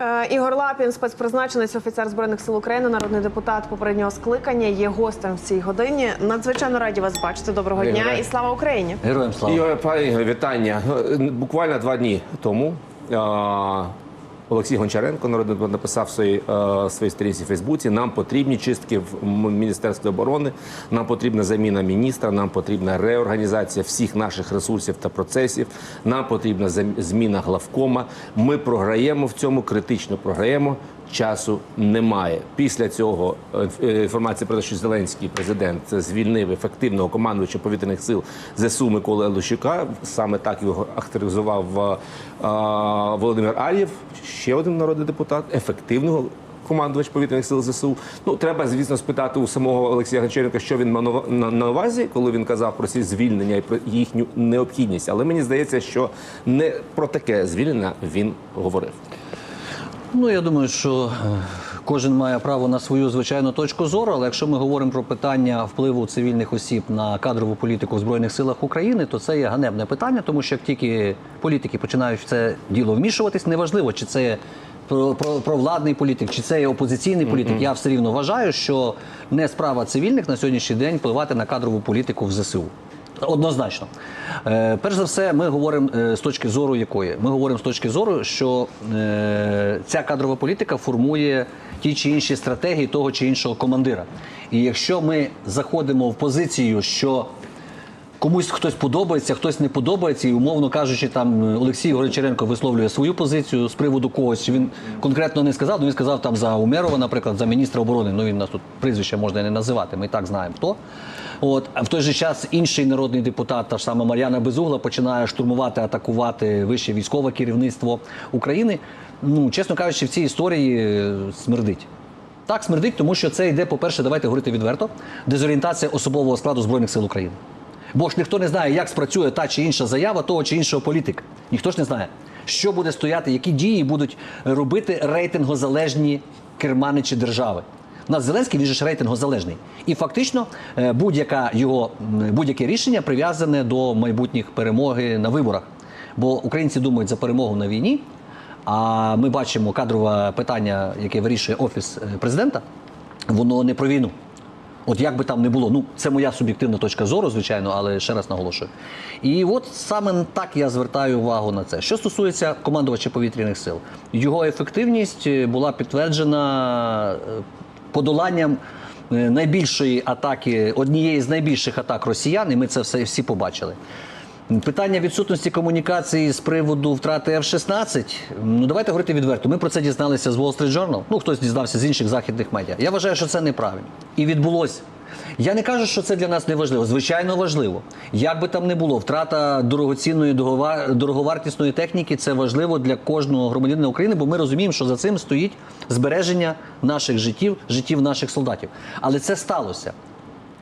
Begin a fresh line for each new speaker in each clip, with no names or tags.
Е, Ігор Лапін, спецпризначенець, офіцер збройних сил України, народний депутат попереднього скликання, є гостем в цій годині. Надзвичайно раді вас бачити. Доброго дня і слава Україні!
Героям слава.
Ігор, пане вітання. Ну, Буквально два дні тому Олексій Гончаренко народний написав свої своїй, е, сторінці в Фейсбуці. Нам потрібні чистки в Міністерстві оборони, нам потрібна заміна міністра, нам потрібна реорганізація всіх наших ресурсів та процесів. Нам потрібна зміна главкома. Ми програємо в цьому, критично програємо. Часу немає. Після цього е, е, інформація про те, що Зеленський президент звільнив ефективного командувача повітряних сил ЗСУ Миколи Лущука. Саме так його авторизував е, Володимир Ар'єв, ще один народний депутат, ефективного. Командувач повітряних сил ЗСУ. Ну треба, звісно, спитати у самого Олексія Гончаренка, що він мав на увазі, коли він казав про ці звільнення і про їхню необхідність. Але мені здається, що не про таке звільнення він говорив.
Ну я думаю, що е, кожен має право на свою звичайну точку зору. Але якщо ми говоримо про питання впливу цивільних осіб на кадрову політику в збройних силах України, то це є ганебне питання, тому що як тільки політики починають в це діло вмішуватись, неважливо, чи це є про, про, провладний політик, чи це є опозиційний політик. Я все рівно вважаю, що не справа цивільних на сьогоднішній день впливати на кадрову політику в ЗСУ. Однозначно. Е, перш за все, ми говоримо е, з точки зору якої? Ми говоримо з точки зору, що е, ця кадрова політика формує ті чи інші стратегії того чи іншого командира. І якщо ми заходимо в позицію, що комусь хтось подобається, хтось не подобається, і умовно кажучи, там е, Олексій Горичаренко висловлює свою позицію з приводу когось. Він конкретно не сказав, ну він сказав там за Умерова, наприклад, за міністра оборони. Ну він нас тут прізвище можна не називати. Ми і так знаємо хто. От в той же час інший народний депутат, та ж сама Мар'яна Безугла, починає штурмувати, атакувати вище військове керівництво України. Ну чесно кажучи, в цій історії е, смердить. Так смердить, тому що це йде, по-перше, давайте говорити відверто, дезорієнтація особового складу Збройних сил України. Бо ж ніхто не знає, як спрацює та чи інша заява того чи іншого політика. Ніхто ж не знає, що буде стояти, які дії будуть робити рейтингозалежні керманичі держави. У нас Зеленський він же ж рейтингозалежний. І фактично е, будь-яка його будь-яке рішення прив'язане до майбутніх перемоги на виборах. Бо українці думають за перемогу на війні, а ми бачимо кадрове питання, яке вирішує офіс е, президента, воно не про війну. От як би там не було, ну це моя суб'єктивна точка зору, звичайно, але ще раз наголошую. І от саме так я звертаю увагу на це. Що стосується командувача повітряних сил, його ефективність е, була підтверджена е, подоланням е, найбільшої атаки, однієї з найбільших атак росіян, і ми це все всі побачили. Питання відсутності комунікації з приводу втрати F-16. Ну давайте говорити відверто. Ми про це дізналися з Wall Street Journal. Ну хтось дізнався з інших західних медіа. Я вважаю, що це неправильно. І відбулося. Я не кажу, що це для нас не важливо. Звичайно, важливо. Як би там не було, втрата дорогоцінної дороговартісної техніки це важливо для кожного громадянина України, бо ми розуміємо, що за цим стоїть збереження наших життів, життів наших солдатів. Але це сталося.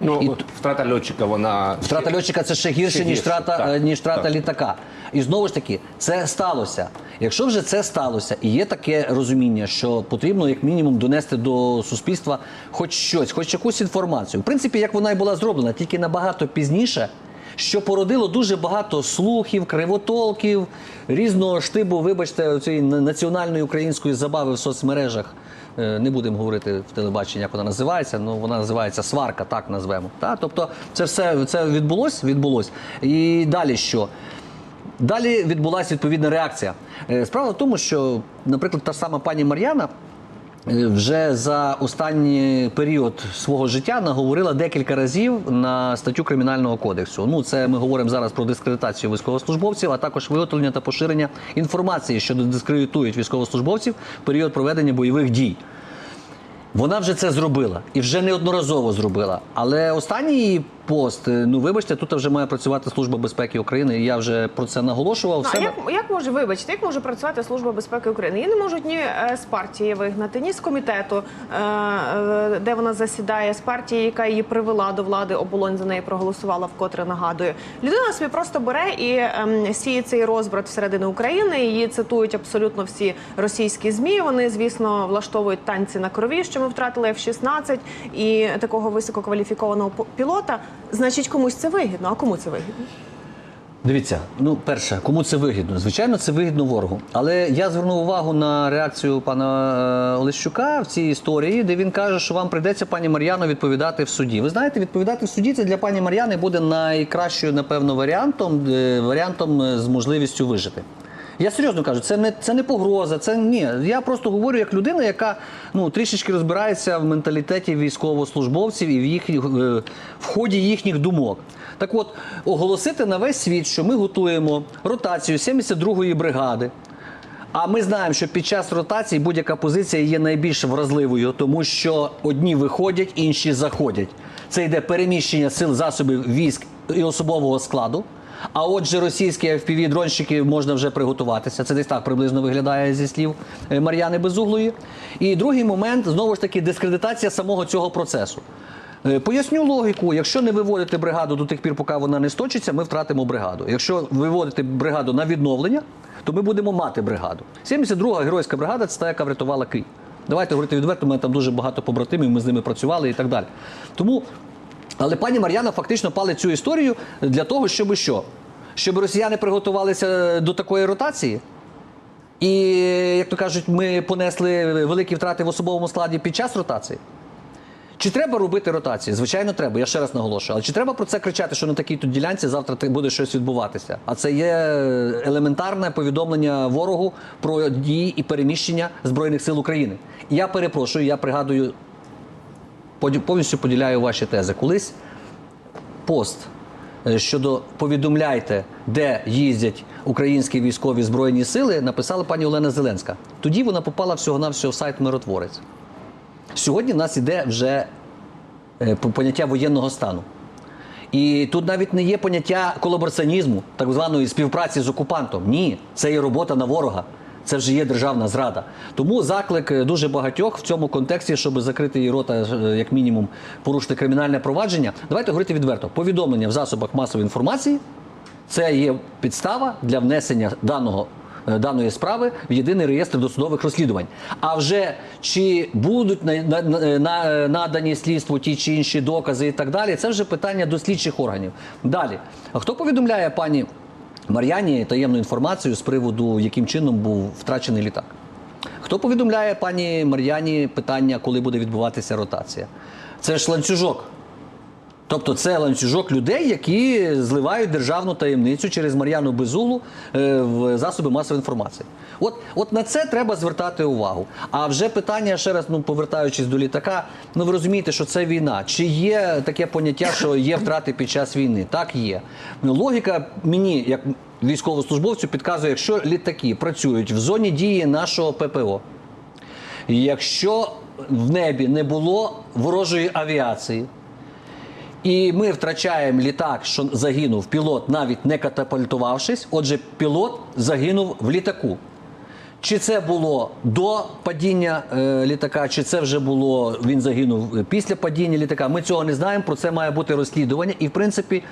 Ну
І-
втрата льотчика, вона
Втрата льотчика це ще гірше,
Ще
ніж
гірше,
втрата,
так,
е, ніж втрата
так.
літака. І знову ж таки, це сталося. Якщо вже це сталося, і є таке розуміння, що потрібно як мінімум донести до суспільства хоч щось, хоч якусь інформацію. В принципі, як вона і була зроблена, тільки набагато пізніше. Що породило дуже багато слухів, кривотолків, різного штибу, вибачте, цієї національної української забави в соцмережах. Е, Не будемо говорити в телебаченні, як вона називається. Ну вона називається сварка, так назвемо. Та? Тобто, це все це відбулось, відбулось. І далі що? Далі відбулася відповідна реакція. Е, Справа в тому, що, наприклад, та сама пані Мар'яна. Вже за останній період свого життя наговорила декілька разів на статтю кримінального кодексу. Ну, це ми говоримо зараз про дискредитацію військовослужбовців, а також виготовлення та поширення інформації, що дискредитують військовослужбовців в період проведення бойових дій. Вона вже це зробила і вже неодноразово зробила. Але останній пост, е, ну вибачте, тут вже має працювати Служба безпеки України. Я вже про це наголошував.
Ну, а
Себе-
як, як може вибачте, як може працювати служба безпеки України? Її не можуть ні е, з партії вигнати, ні з комітету, е, де вона засідає, з партії, яка її привела до влади, оболонь за неї проголосувала, вкотре нагадую. Людина собі просто бере і ем, сіє цей розбрат всередину України. Її цитують абсолютно всі російські змі. Вони, звісно, влаштовують танці на крові, що ми втратили F-16 і такого висококваліфікованого пілота. Значить, комусь це вигідно. А кому це вигідно?
Дивіться, ну перше, кому це вигідно? Звичайно, це вигідно ворогу. Але я звернув увагу на реакцію пана е, Олещука в цій історії, де він каже, що вам прийдеться пані Мар'яно відповідати в суді. Ви знаєте, відповідати в суді це для пані Мар'яни буде найкращою, напевно, варіантом, е, варіантом е, з можливістю вижити. Я серйозно кажу, це не це не погроза, це ні. Я просто говорю як людина, яка ну трішечки розбирається в менталітеті військовослужбовців і в їхніх е, в ході їхніх думок. Так от, оголосити на весь світ, що ми готуємо ротацію 72-ї бригади. А ми знаємо, що під час ротації будь-яка позиція є найбільш вразливою, тому що одні виходять, інші заходять. Це йде переміщення сил засобів військ і особового складу. А отже, російські fpv дронщики можна вже приготуватися. Це десь так приблизно виглядає зі слів е, Мар'яни Безуглої. І другий момент знову ж таки дискредитація самого цього процесу. Е, Поясню логіку. Якщо не виводити бригаду до тих пір, поки вона не сточиться, ми втратимо бригаду. Якщо виводити бригаду на відновлення, то ми будемо мати бригаду. 72-га геройська бригада це та, яка врятувала Київ. Давайте говорити відверто, мене там дуже багато побратимів, ми з ними працювали і так далі. Тому, але пані Мар'яна фактично палить цю історію для того, щоб що? Щоб росіяни приготувалися до такої ротації. І, як то кажуть, ми понесли великі втрати в особовому складі під час ротації. Чи треба робити ротації? Звичайно, треба. Я ще раз наголошую. Але чи треба про це кричати, що на такій тут ділянці завтра буде щось відбуватися? А це є елементарне повідомлення ворогу про дії і переміщення Збройних сил України. Я перепрошую, я пригадую, повністю поділяю ваші тези. Колись пост е, щодо повідомляйте, де їздять українські військові збройні сили, написала пані Олена Зеленська. Тоді вона попала всього-навсього в сайт Миротворець. Сьогодні в нас іде вже е, поняття воєнного стану. І тут навіть не є поняття колабораціонізму, так званої співпраці з окупантом. Ні, це є робота на ворога. Це вже є державна зрада. Тому заклик е, дуже багатьох в цьому контексті, щоб закрити її рота, е, як мінімум, порушити кримінальне провадження. Давайте говорити відверто. Повідомлення в засобах масової інформації це є підстава для внесення даного. е, Даної справи в єдиний реєстр досудових розслідувань. А вже чи будуть на, на, на- на- надані слідству ті чи інші докази і так далі, це вже питання до слідчих органів. Далі, хто повідомляє пані Мар'яні таємну інформацію з приводу, яким чином був втрачений літак? Хто повідомляє пані Мар'яні питання, коли буде відбуватися ротація? Це ж ланцюжок. Тобто це ланцюжок людей, які зливають державну таємницю через Мар'яну Безулу е, в засоби масової інформації. От, от на це треба звертати увагу. А вже питання, ще раз ну, повертаючись до літака, ну ви розумієте, що це війна. Чи є таке поняття, що є втрати під час війни? Так є. Логіка мені, як військовослужбовцю, підказує, якщо літаки працюють в зоні дії нашого ППО, якщо в небі не було ворожої авіації, і ми втрачаємо літак, що загинув пілот, навіть не катапультувавшись. Отже, пілот загинув в літаку. Чи це було до падіння е, літака, чи це вже було він загинув е, після падіння літака? Ми цього не знаємо. Про це має бути розслідування. І в принципі,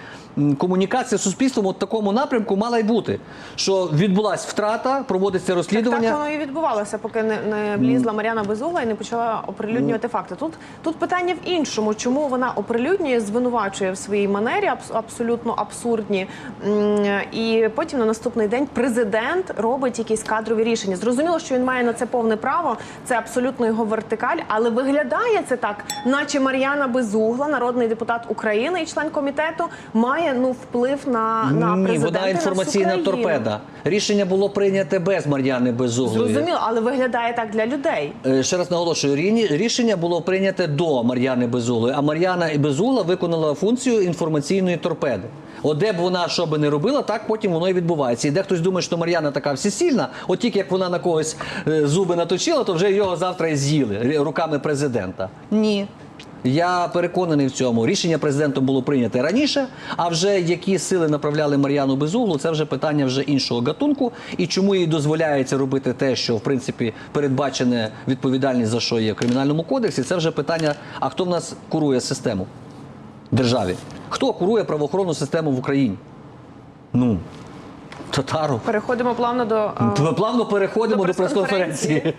комунікація з суспільством у такому напрямку мала й бути. Що відбулася втрата, проводиться розслідування.
так воно і відбувалося, поки не, не влізла Мар'яна Безугла і не почала оприлюднювати факти. Тут, тут питання в іншому, чому вона оприлюднює, звинувачує в своїй манері абс- абсолютно абсурдні. І потім на наступний день президент робить якісь кадрові рішення. Зрозуміло, що він має на це повне право. Це абсолютно його вертикаль, але виглядає це так, наче Мар'яна Безугла, народний депутат України і член комітету, має ну вплив на, на
Ні,
президента.
вона
на
інформаційна торпеда. Рішення було прийняте без Мар'яни Безуглої.
Зрозуміло, але виглядає так для людей.
Е, Ще раз наголошую, рі- рішення було прийняте до Мар'яни Безуглої, а Мар'яна Безугла виконала функцію інформаційної торпеди. От де б вона що би не робила, так потім воно і відбувається. І дехтось думає, що Мар'яна така всесильна, от тільки як вона на когось е, зуби наточила, то вже його завтра і з'їли руками президента. Ні. Я переконаний в цьому. Рішення президентом було прийнято раніше. А вже які сили направляли Мар'яну Безуглу, це вже питання вже іншого гатунку. І чому їй дозволяється робити те, що в принципі передбачене відповідальність за що є в кримінальному кодексі, це вже питання. А хто в нас курує систему державі? Хто курує правоохоронну систему в Україні? Ну, Татару.
Переходимо плавно до е,
Плавно переходимо
До
до прес-конференції.